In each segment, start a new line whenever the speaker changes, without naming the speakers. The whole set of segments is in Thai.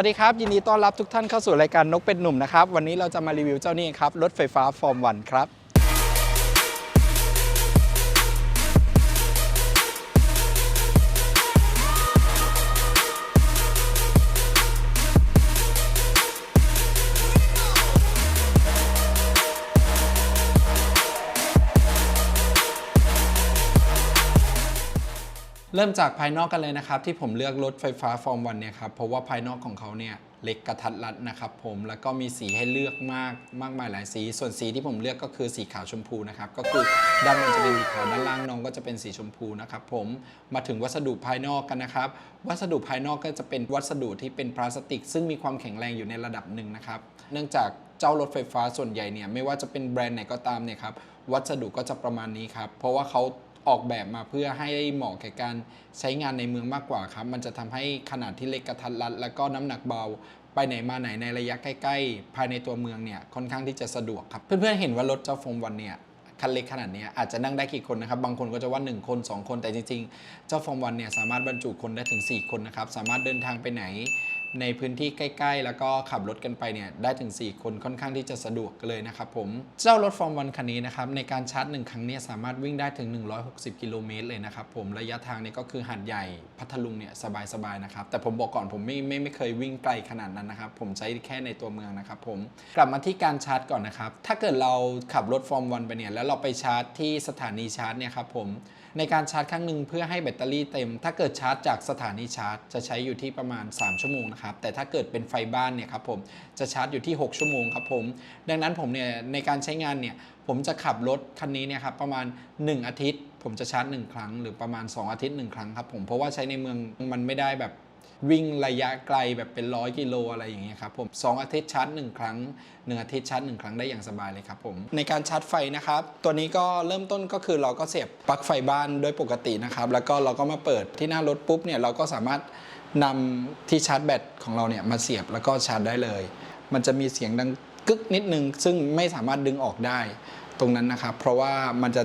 วัสดีครับ ยินดีต้อนรับทุกท่านเข้าสู่รายการนกเป็ดหนุ่มนะครับ วันนี้เราจะมารีวิวเจ้านี่ครับ รถไฟฟ้าฟอร์มวันครับ เริ่มจากภายนอกกันเลยนะครับ ที่ผมเลือกรถไฟฟ้าฟอร์มวันเนี่ยครับเพราะว่าภายนอกของเขาเนี่ยเล็กกระทัดรัดนะครับผมแล้วก็มีสีให้เลือกมากมากมายหลายสี ส่วนสีที่ผมเลือกก็คือสีขาวชมพูนะครับก็คือด้านบนจะเป็นสีขาวด้านล่างน้องก็จะเป็นสีชมพูนะครับผมมาถึงวัสดุภายนอกกันนะครับ วัสดุภายนอกก็จะเป็นวัสดุที่เป็นพลาสติก ซึ่งมีความแข็งแรงอยู่ในระดับหนึ่งนะครับเนื่องจากเจ้ารถไฟฟ้าส่วนใหญ่เนี่ยไม่ว่าจะเป็นแบรนด์ไหนก็ตามเนี่ยครับวัสดุก็จะประมาณนี้ครับ เพราะว่าเขา ออกแบบมาเพื่อให้เหมาะแก่การใช้งานในเมืองมากกว่าครับ มันจะทำให้ขนาดที่เล็กกระทัดรัด แล้วก็น้ำหนักเบาไปไหนมาไหนในระยะใกล้ ๆ ภายในตัวเมืองเนี่ยค่อนข้างที่จะสะดวกครับ เพื่อนๆเห็นว่ารถเจ้าโฟมวันเนี่ยคันเล็กขนาดนี้อาจจะนั่งได้กี่คนนะครับ บางคนก็จะว่า 1 คน 2 คนแต่จริง ๆ เจ้าโฟมวันเนี่ยสามารถบรรจุคนได้ถึง 4 คนนะครับ สามารถเดินทางไปไหน ในพื้นที่ใกล้ ๆ แล้วก็ขับรถกันไปเนี่ยได้ถึง 4 คนค่อนข้างที่จะสะดวกเลยนะครับผม เจ้ารถฟอร์มวันคันนี้นะครับในการชาร์จ 1 ครั้งเนี่ยสามารถวิ่งได้ถึง 160 กิโลเมตรเลยนะครับผมระยะทางเนี่ยก็คือหาดใหญ่พัทลุงเนี่ยสบายๆนะครับแต่ผมบอกก่อนผมไม่ไม่ไม่เคยวิ่งไกลขนาดนั้นนะครับผมใช้แค่ในตัวเมืองนะครับผมกลับมาที่การชาร์จก่อนนะครับถ้าเกิดเราขับรถฟอร์มวันไปเนี่ยแล้วเราไปชาร์จที่สถานีชาร์จเนี่ยครับผม ในการชาร์จครั้งหนึ่งเพื่อให้แบตเตอรี่เต็ม ถ้าเกิดชาร์จจากสถานีชาร์จ จะใช้อยู่ที่ประมาณ 3 ชั่วโมงนะครับ แต่ถ้าเกิดเป็นไฟบ้านเนี่ยครับผม จะชาร์จอยู่ที่ 6 ชั่วโมงครับผม ดังนั้นผมเนี่ยในการใช้งานเนี่ย ผมจะขับรถคันนี้เนี่ยครับประมาณ 1 อาทิตย์ ผมจะชาร์จ 1 ครั้ง หรือประมาณ 2 อาทิตย์ 1 ครั้งครับผม เพราะว่าใช้ในเมืองมันไม่ได้แบบ วิ่งระยะไกลแบบเป็นร้อยกิโลอะไรอย่างเงี้ยครับผมสองอาทิตย์ชาร์จหนึ่งครั้งหนึ่งอาทิตย์ชาร์จหนึ่งครั้งได้อย่างสบายเลยครับผมในการชาร์จไฟนะครับ ตัวนี้ก็เริ่มต้นก็คือเราก็เสียบปลั๊กไฟบ้านโดยปกตินะครับ แล้วก็เราก็มาเปิดที่หน้ารถปุ๊บเนี่ยเราก็สามารถนำที่ชาร์จแบตของเราเนี่ยมาเสียบแล้วก็ชาร์จได้เลย มันจะมีเสียงดังกึกนิดนึงซึ่งไม่สามารถดึงออกได้ตรงนั้นนะครับ เพราะว่ามันจะ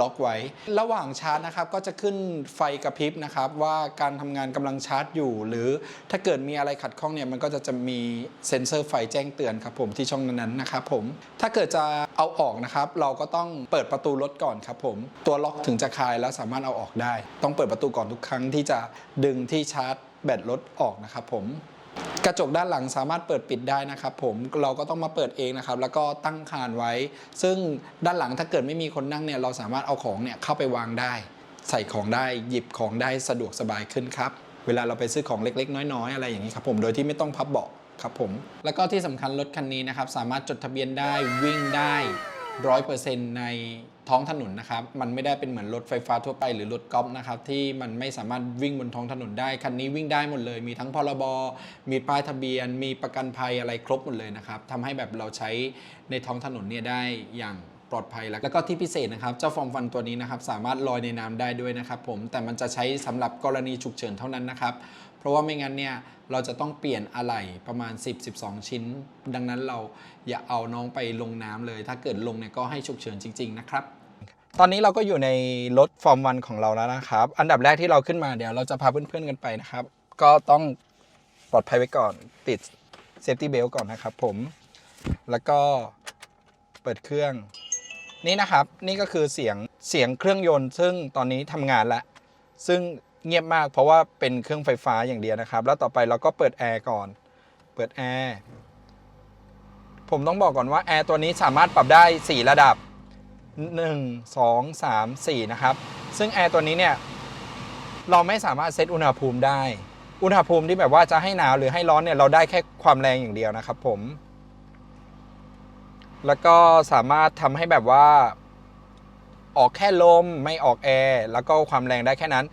ล็อกไว้ ระหว่างชาร์จนะครับก็จะขึ้นไฟกระพริบนะครับว่าการทำงานกำลังชาร์จอยู่ หรือถ้าเกิดมีอะไรขัดข้องเนี่ยมันก็จะจะมีเซ็นเซอร์ไฟแจ้งเตือนครับผมที่ช่องนั้นๆนะครับผมถ้าเกิดจะเอาออกนะครับเราก็ต้องเปิดประตูรถก่อนครับผมตัวล็อกถึงจะคลายแล้วสามารถเอาออกได้ ต้องเปิดประตูก่อนทุกครั้งที่จะดึงที่ชาร์จแบตรถออกนะครับผม กระจกด้านหลังสามารถเปิดปิดได้นะครับผมเราก็ต้องมาเปิดเองนะครับแล้วก็ตั้งคานไว้ ซึ่งด้านหลังถ้าเกิดไม่มีคนนั่งเนี่ยเราสามารถเอาของเนี่ยเข้าไปวางได้ ใส่ของได้หยิบของได้สะดวกสบายขึ้นครับเวลาเราไปซื้อของเล็ก ๆ น้อย ๆ อะไรอย่างนี้ครับผมโดยที่ไม่ต้องพับเบาะครับผมแล้วก็ที่สำคัญรถคันนี้นะครับสามารถจดทะเบียนได้วิ่งได้ร้อยเปอร์เซ็นต์ใน ท้องถนนนะครับ มันไม่ได้เป็นเหมือนรถไฟฟ้าทั่วไปหรือรถกอล์ฟนะครับที่มันไม่สามารถวิ่งบนท้องถนนได้ คันนี้วิ่งได้หมดเลย มีทั้งพรบ มีป้ายทะเบียน มีประกันภัยอะไรครบหมดเลยนะครับทำให้แบบเราใช้ในท้องถนนเนี่ยได้อย่างปลอดภัยแล้วแล้วก็ที่พิเศษนะครับ เจ้าฟอร์มฟันตัวนี้นะครับ สามารถลอยในน้ำได้ด้วยนะครับผมแต่มันจะใช้สำหรับกรณีฉุกเฉินเท่านั้นนะครับ ราะว่าไม่งั้นเนี่ยเราจะต้องเปลี่ยนอะไหล่ประมาณ 10-12 ชิ้น ดังนั้นเราอย่าเอาน้องไปลงน้ำเลย ถ้าเกิดลงเนี่ยก็ให้ฉุกเฉินจริง ๆ นะครับ ตอนนี้เราก็อยู่ในรถฟอร์มวันของเราแล้วนะครับ อันดับแรกที่เราขึ้นมาเดี๋ยวเราจะพาเพื่อนๆกันไปนะครับ ก็ต้องปลอดภัยไว้ก่อนติดเซฟตี้เบลก่อนนะครับผม แล้วก็เปิดเครื่องนี่นะครับ นี่ก็คือเสียงเสียงเครื่องยนต์ ซึ่งตอนนี้ทำงานแล้วซึ่ง เงียบมาก เพราะว่าเป็นเครื่องไฟฟ้าอย่างเดียวนะครับ แล้วต่อไปเราก็เปิดแอร์ก่อน เปิดแอร์ผมต้องบอกก่อนว่าแอร์ตัวนี้สามารถปรับได้ 4 ระดับ 1 2 3 4 นะครับ ซึ่งแอร์ตัวนี้เนี่ยเราไม่สามารถเซตอุณหภูมิได้ อุณหภูมิที่แบบว่าจะให้หนาวหรือให้ร้อนเนี่ยเราได้แค่ความแรงอย่างเดียวนะครับผม แล้วก็สามารถทำให้แบบว่าออกแค่ลมไม่ออกแอร์แล้วก็ความแรงได้แค่นั้น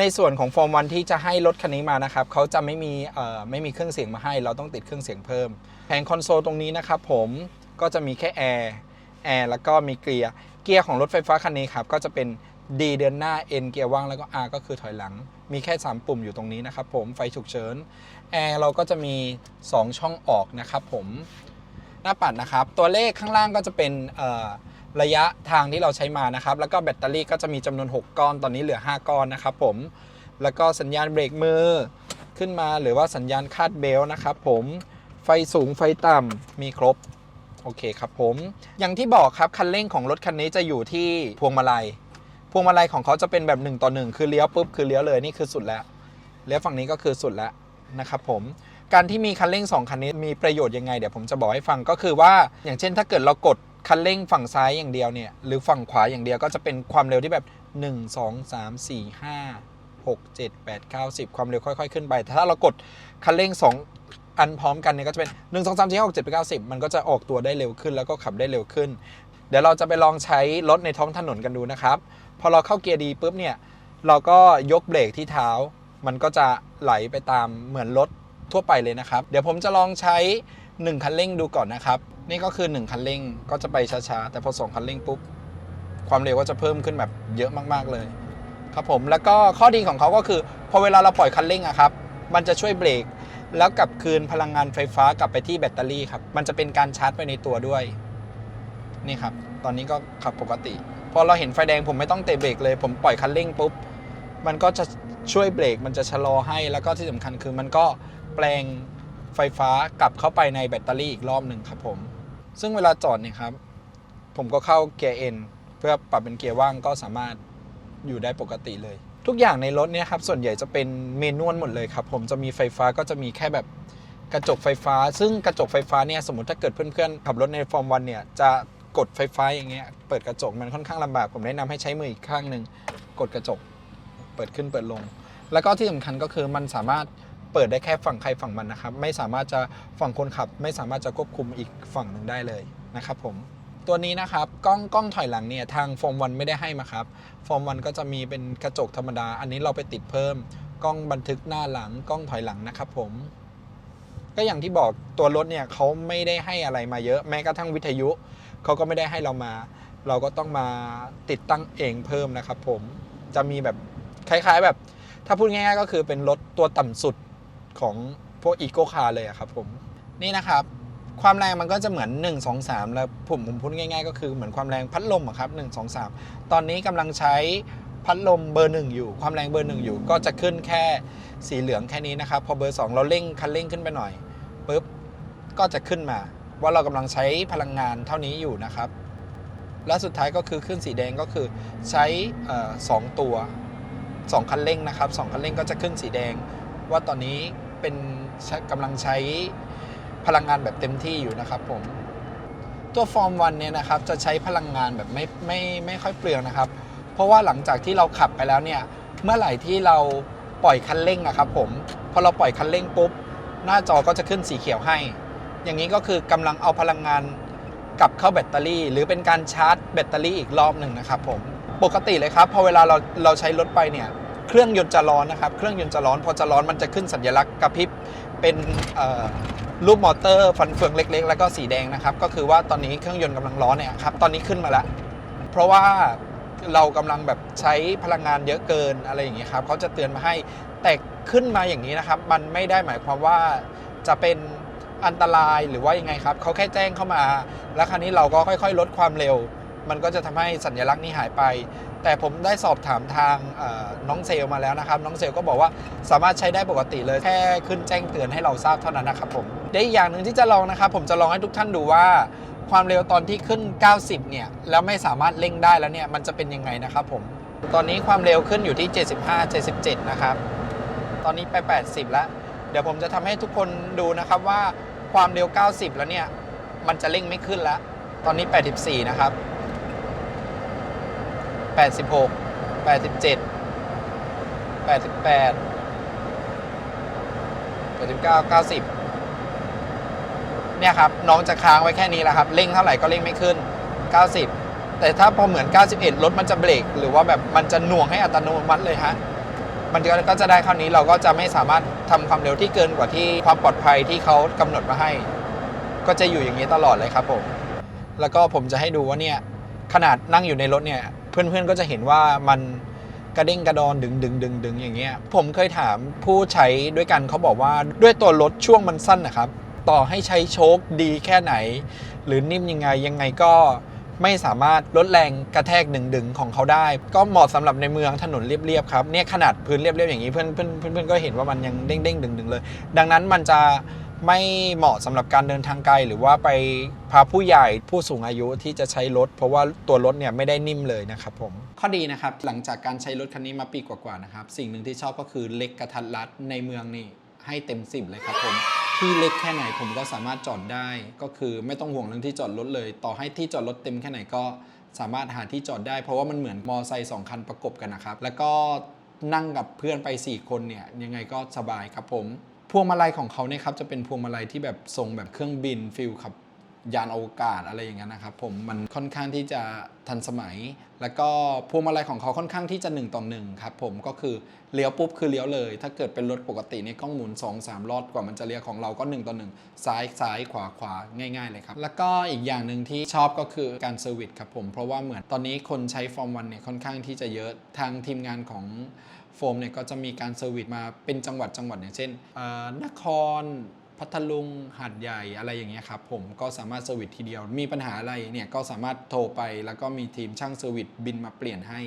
ในส่วนของฟอร์มวันที่จะให้รถคันนี้มานะครับเขาจะไม่มีไม่มีเครื่องเสียงมาให้ เราต้องติดเครื่องเสียงเพิ่ม แผงคอนโซลตรงนี้นะครับผมก็จะมีแค่แอร์แอร์แล้วก็มีเกียร์เกียร์ของรถไฟฟ้าคันนี้ครับก็จะเป็น D เดินหน้า N เกียร์ว่างแล้วก็ R ก็คือถอยหลัง มีแค่ 3 ปุ่มอยู่ตรงนี้นะครับผมไฟฉุกเฉินแอร์เราก็จะมี 2 ช่องออกนะครับผมหน้าปัดนะครับ ตัวเลขข้างล่างก็จะเป็นเอ่อ ระยะทางที่เราใช้มานะครับ แล้วก็แบตเตอรี่ก็จะมีจำนวน 6 ก้อนตอนนี้เหลือ 5 ก้อนนะครับผมแล้วก็สัญญาณเบรกมือขึ้นมาหรือว่าสัญญาณคาดเบลต์นะครับผมไฟสูงไฟต่ำมีครบโอเคครับผมอย่างที่บอกครับคันเร่งของรถคันนี้จะอยู่ที่พวงมาลัย พวงมาลัยของเขาจะเป็นแบบ1ต่อ1คือเลี้ยวปุ๊บคือเลี้ยวเลยนี่คือสุดแล้วเลี้ยวฝั่งนี้ก็คือสุดแล้วนะครับผมการที่มีคันเร่ง 2 คันนี้มีประโยชน์ยังไงเดี๋ยวผมจะบอกให้ฟังก็คือว่าอย่างเช่นถ้าเกิดเรากด คันเร่งฝั่งซ้ายอย่างเดียวเนี่ยหรือฝั่งขวาอย่างเดียวก็จะเป็นความเร็วที่แบบ 1 2 3 4 5 6 7 8 9 10 ความเร็วค่อย ๆ ขึ้นไปแต่ถ้าเรากดคันเร่ง 2 อันพร้อมกันเนี่ยก็จะเป็น 1 2 3 4 5 6 7 8 9 10 มันก็จะออกตัวได้เร็วขึ้นแล้วก็ขับได้เร็วขึ้น เดี๋ยวเราจะไปลองใช้รถในท้องถนนกันดูนะครับ พอเราเข้าเกียร์ดีปุ๊บเนี่ยเราก็ยกเบรกที่เท้า มันก็จะไหลไปตามเหมือนรถทั่วไปเลยนะครับ เดี๋ยวผมจะลองใช้ 1 คันเร่งดูก่อนนะครับ นี่ก็คือ 1 คันเร่งก็จะไปช้าๆ แต่พอ 2 คันเร่งปุ๊บ ความเร็วก็จะเพิ่มขึ้นแบบเยอะมากๆเลย ครับผมแล้วก็ข้อดีของเขาก็คือ พอเวลาเราปล่อยคันเร่งอะครับ มันจะช่วยเบรกแล้วกลับคืนพลังงานไฟฟ้ากลับไปที่แบตเตอรี่ครับ มันจะเป็นการชาร์จไปในตัวด้วย นี่ครับ ตอนนี้ก็ขับปกติ พอเราเห็นไฟแดงผมไม่ต้องเตะเบรกเลย ผมปล่อยคันเร่งปุ๊บ มันก็จะช่วยเบรก มันจะชะลอให้ แล้วก็ที่สำคัญคือมันก็แปลง ไฟฟ้ากลับเข้าไปในแบตเตอรี่อีกรอบหนึ่งครับผม ซึ่งเวลาจอดเนี่ยครับ ผมก็เข้าเกียร์เอ็นเพื่อปรับเป็นเกียร์ว่างก็สามารถอยู่ได้ปกติเลย ทุกอย่างในรถเนี่ยครับส่วนใหญ่จะเป็นเมนวลหมดเลยครับ ผมจะมีไฟฟ้าก็จะมีแค่แบบกระจกไฟฟ้า ซึ่งกระจกไฟฟ้าเนี่ยสมมติถ้าเกิดเพื่อนๆขับรถในฟอร์มวันเนี่ยจะกดไฟฟ้าอย่างเงี้ยเปิดกระจกมันค่อนข้างลำบาก ผมแนะนำให้ใช้มืออีกข้างหนึ่งกดกระจก เปิดขึ้นเปิดลง แล้วก็ที่สำคัญก็คือมันสามารถ เปิดได้แค่ฝั่งใครฝั่งมันนะครับ ไม่สามารถจะฝั่งคนขับ ไม่สามารถจะควบคุมอีกฝั่งหนึ่งได้เลยนะครับผมตัวนี้นะครับกล้องกล้องถอยหลังเนี่ยทางโฟร์มวันไม่ได้ให้มาครับโฟร์มวันก็จะมีเป็นกระจกธรรมดา อันนี้เราไปติดเพิ่ม กล้องบันทึกหน้าหลังกล้องถอยหลังนะครับผม ก็อย่างที่บอกตัวรถเนี่ยเขาไม่ได้ให้อะไรมาเยอะแม้กระทั่งวิทยุเขาก็ไม่ได้ให้เรามา เราก็ต้องมาติดตั้งเองเพิ่มนะครับผมจะมีแบบคล้าย ๆ แบบ ถ้าพูดง่ายๆก็คือเป็นรถตัวต่ำสุด ของพวกอีโ c คาร์เลยครับผมนี่นะครับ ความแรงมันก็จะเหมือน 1 2 3 แล้วผมผมพูดง่าย ๆ ก็คือเหมือนความแรงพัดลมครับ1 2 3 ตอนนี้กำลังใช้พัดลมเบอร์หนึ่งอยู่ ความแรงเบอร์หนึ่งอยู่ก็จะขึ้นแค่สีเหลืองแค่นี้นะครับ พอเบอร์ 2 เราเร่งคันเร่งขึ้นไปหน่อยปุ๊บก็จะขึ้นมา ว่าเรากำลังใช้พลังงานเท่านี้อยู่นะครับ และสุดท้ายก็คือขึ้นสีแดงก็คือใช้สองตัว 2 คันเร่งนะครับ 2 คันเร่งก็จะขึ้นสีแดง ว่าตอนนี้ เป็นกำลังใช้พลังงานแบบเต็มที่อยู่นะครับผม ตัวฟอร์มวันเนี่ยนะครับจะใช้พลังงานแบบไม่ไม่ไม่ค่อยเปลืองนะครับ เพราะว่าหลังจากที่เราขับไปแล้วเนี่ยเมื่อไหร่ที่เราปล่อยคันเร่งนะครับผมพอเราปล่อยคันเร่งปุ๊บ หน้าจอก็จะขึ้นสีเขียวให้ อย่างนี้ก็คือกำลังเอาพลังงานกลับเข้าแบตเตอรี่ หรือเป็นการชาร์จแบตเตอรี่อีกรอบหนึ่งนะครับผมปกติเลยครับพอเวลาเราเราใช้รถไปเนี่ย เครื่องยนต์จะร้อนนะครับ เครื่องยนต์จะร้อนพอจะร้อนมันจะขึ้นสัญลักษณ์กระพริบเป็นรูปมอเตอร์ฟันเฟืองเล็ก ๆ แล้วก็สีแดงนะครับ ก็คือว่าตอนนี้เครื่องยนต์กำลังร้อนเนี่ยครับตอนนี้ขึ้นมาแล้ว เพราะว่าเรากำลังแบบใช้พลังงานเยอะเกินอะไรอย่างเงี้ยครับเขาจะเตือนมาให้แต่ขึ้นมาอย่างนี้นะครับ มันไม่ได้หมายความว่าจะเป็นอันตรายหรือว่ายังไงครับเขาแค่แจ้งเข้ามา แล้วคราวนี้เราก็ค่อย ๆ ลดความเร็ว มันก็จะทำให้สัญลักษณ์นี้หายไป แต่ผมได้สอบถามทางน้องเซลมาแล้วนะครับ น้องเซลก็บอกว่าสามารถใช้ได้ปกติเลยแค่ขึ้นแจ้งเตือนให้เราทราบเท่านั้นนะครับผมได้อีกอย่างหนึ่งที่จะลองนะครับ ผมจะลองให้ทุกท่านดูว่าความเร็วตอนที่ขึ้น 90 เนี่ย แล้วไม่สามารถเร่งได้แล้วเนี่ย มันจะเป็นยังไงนะครับผม ตอนนี้ความเร็วขึ้นอยู่ที่ 75 77 นะครับ ตอนนี้ไป 80 แล้ว เดี๋ยวผมจะทำให้ทุกคนดูนะครับว่าความเร็ว 90 แล้วเนี่ย มันจะเร่งไม่ขึ้นแล้ว ตอนนี้ 84 นะครับ 86 87 88 89 90 เนี่ยครับ น้องจะค้างไว้แค่นี้แหละครับเร่งเท่าไหร่ก็เร่งไม่ขึ้น 90 แต่ถ้าพอเหมือน 91 รถมันจะเบรกหรือว่าแบบมันจะหน่วงให้อัตโนมัติเลยฮะมันก็จะได้คราวนี้เราก็จะไม่สามารถทำความเร็วที่เกินกว่าที่ความปลอดภัยที่เขากำหนดมาให้ ก็จะอยู่อย่างนี้ตลอดเลยครับผม แล้วก็ผมจะให้ดูว่าเนี่ยขนาดนั่งอยู่ในรถเนี่ย เพื่อนๆก็จะเห็นว่ามันกระเด้งกระดอนดึงดึงดึงดึงอย่างเงี้ยผมเคยถามผู้ใช้ด้วยกันเขาบอกว่าด้วยตัวรถช่วงมันสั้นนะครับ ต่อให้ใช้โชคดีแค่ไหน หรือนิ่มยังไงยังไงก็
ไม่สามารถลดแรงกระแทกดึงๆของเขาได้ ก็เหมาะสำหรับในเมืองถนนเรียบๆครับเนี่ยขนาดพื้นเรียบๆอย่างนี้เพื่อนเพื่อนเพื่อนเพื่อนก็เห็นว่ามันยังเด้งๆดึงๆเลย ดังนั้นมันจะ ไม่เหมาะสำหรับการเดินทางไกล หรือว่าไปพาผู้ใหญ่ผู้สูงอายุที่จะใช้รถ เพราะว่าตัวรถเนี่ยไม่ได้นิ่มเลยนะครับผม
ข้อดีนะครับ หลังจากการใช้รถคันนี้มาปีกว่าๆนะครับ สิ่งหนึ่งที่ชอบก็คือเล็กกระทัดรัดในเมืองนี่ให้เต็มสิบเลยครับผมที่เล็กแค่ไหนผมก็สามารถจอดได้ ก็คือไม่ต้องห่วงเรื่องที่จอดรถเลย ต่อให้ที่จอดรถเต็มแค่ไหนก็สามารถหาที่จอดได้ เพราะว่ามันเหมือนมอไซค์สองคันประกบกันนะครับแล้วก็นั่งกับเพื่อนไป 4 คนเนี่ยยังไงก็สบายครับผม พวงมาลัยของเขาเนี่ยครับจะเป็นพวงมาลัยที่แบบทรงแบบเครื่องบินฟิลขับยานอวกาศอะไรอย่างเงี้ยนะครับผมมันค่อนข้างที่จะทันสมัย แล้วก็พวงมาลัยของเขาค่อนข้างที่จะ1ต่อหนึ่งครับผมก็คือเลี้ยวปุ๊บคือเลี้ยวเลย ถ้าเกิดเป็นรถปกตินี่กล้องหมุน 2 3 รอบกว่ามันจะเลี้ยวของเราก็1ต่อ1ซ้ายซ้ายขวาขวาง่ายๆเลยครับ แล้วก็อีกอย่างหนึ่งที่ชอบก็คือการเซอร์วิสครับผมเพราะว่าเหมือนตอนนี้คนใช้ฟอร์มวันเนี่ยค่อนข้างที่จะเยอะทางทีมงานของ โฟมเนี่ยก็จะมีการเซอร์วิสมาเป็นจังหวัดจังหวัดอย่างเช่นนครพัทลุงหาดใหญ่อะไรอย่างเงี้ยครับผมก็สามารถเซอร์วิสทีเดียว มีปัญหาอะไรเนี่ยก็สามารถโทรไป แล้วก็มีทีมช่างเซอร์วิสบินมาเปลี่ยนให้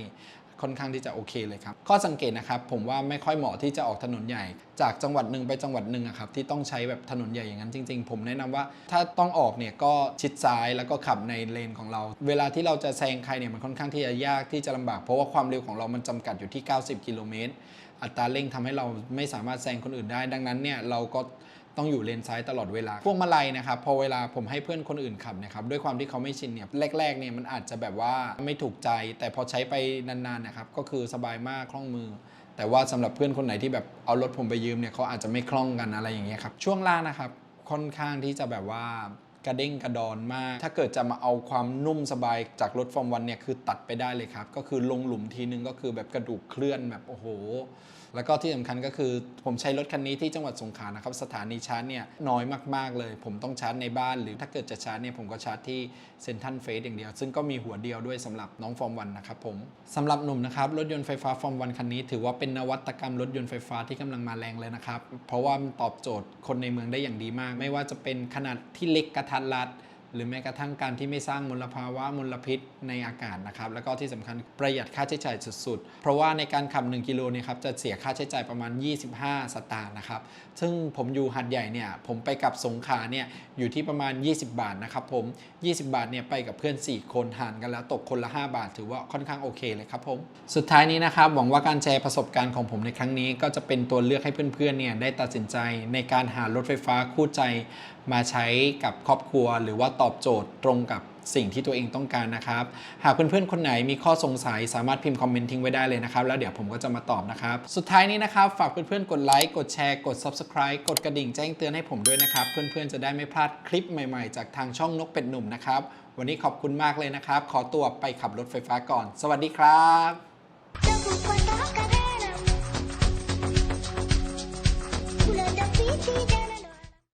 ค่อนข้างที่จะโอเคเลยครับ ข้อสังเกตนะครับผมว่าไม่ค่อยเหมาะที่จะออกถนนใหญ่ จากจังหวัดหนึ่งไปจังหวัดหนึ่งอะครับที่ต้องใช้แบบถนนใหญ่อย่างนั้นจริง ๆ ผมแนะนำว่าถ้าต้องออกเนี่ยก็ชิดซ้ายแล้วก็ขับในเลนของเรา เวลาที่เราจะแซงใครเนี่ยมันค่อนข้างที่จะยากที่จะลำบากเพราะว่าความเร็วของเรามันจำกัดอยู่ที่ 90 กิโลเมตรอัตราเร่งทำให้เราไม่สามารถแซงคนอื่นได้ ดังนั้นเนี่ยเราก็ ต้องอยู่เลนซ้ายตลอดเวลาพวงมาลัยนะครับพอเวลาผมให้เพื่อนคนอื่นขับนะครับด้วยความที่เขาไม่ชินเนี่ยแรกๆเนี่ยมันอาจจะแบบว่าไม่ถูกใจ แต่พอใช้ไปนานๆนะครับก็คือสบายมากคล่องมือแต่ว่าสำหรับเพื่อนคนไหนที่แบบเอารถผมไปยืมเนี่ยเขาอาจจะไม่คล่องกันอะไรอย่างเงี้ยครับช่วงล่างนะครับค่อนข้างที่จะแบบว่ากระเด้งกระดอนมาก ถ้าเกิดจะมาเอาความนุ่มสบายจากรถฟอร์มวันเนี่ยคือตัดไปได้เลยครับ ก็คือลงหลุมทีนึงก็คือแบบกระดูกเคลื่อนแบบโอ้โห แล้วก็ที่สำคัญก็คือผมใช้รถคันนี้ที่จังหวัดสงขลานะครับสถานีชาร์จเนี่ยน้อยมากๆเลย ผมต้องชาร์จในบ้าน หรือถ้าเกิดจะชาร์จเนี่ยผมก็ชาร์จที่เซนทันเฟสอย่างเดียว ซึ่งก็มีหัวเดียวด้วยสำหรับน้องฟอร์มวันนะครับผมสำหรับหนุ่มนะครับรถยนต์ไฟฟ้าฟอร์มวันคันนี้ ถือว่าเป็นนวัตกรรมรถยนต์ไฟฟ้าที่กำลังมาแรงเลยนะครับเพราะว่ามันตอบโจทย์คนในเมืองได้อย่างดีมาก ไม่ว่าจะเป็นขนาดที่เล็กกระทัดรัด หรือแม้กระทั่งการที่ไม่สร้างมลภาวะมลพิษในอากาศนะครับ แล้วก็ที่สำคัญประหยัดค่าใช้จ่ายสุดๆ เพราะว่าในการขับ 1 กิโลเนี่ยครับจะเสียค่าใช้จ่ายประมาณ 25 สตางค์นะครับ ซึ่งผมอยู่หัดใหญ่เนี่ยผมไปกับสงขาเนี่ยอยู่ที่ประมาณ 20 บาทนะครับผม 20 บาทเนี่ยไปกับเพื่อน 4 คนหารกันแล้วตกคนละ 5 บาท ถือว่าค่อนข้างโอเคเลยครับผม สุดท้ายนี้นะครับหวังว่าการแชร์ประสบการณ์ของผมในครั้งนี้ ก็จะเป็นตัวเลือกให้เพื่อนๆเนี่ยได้ตัดสินใจในการหารถไฟฟ้าคู่ใจ มาใช้กับครอบครัว หรือว่าตอบโจทย์ตรงกับสิ่งที่ตัวเองต้องการนะครับ หากเพื่อนๆ คนไหนมีข้อสงสัยสามารถพิมพ์คอมเมนต์ทิ้งไว้ได้เลยนะครับ แล้วเดี๋ยวผมก็จะมาตอบนะครับ สุดท้ายนี้นะครับ ฝากเพื่อนๆ กดไลค์กดแชร์ กด Subscribe กดกระดิ่งแจ้งเตือนให้ผมด้วยนะครับ เพื่อนๆ จะได้ไม่พลาดคลิปใหม่ๆ จากทางช่องนกเป็ดหนุ่มนะครับ วันนี้ขอบคุณมากเลยนะครับ ขอตัวไปขับรถไฟฟ้าก่อน สวัสดีครับ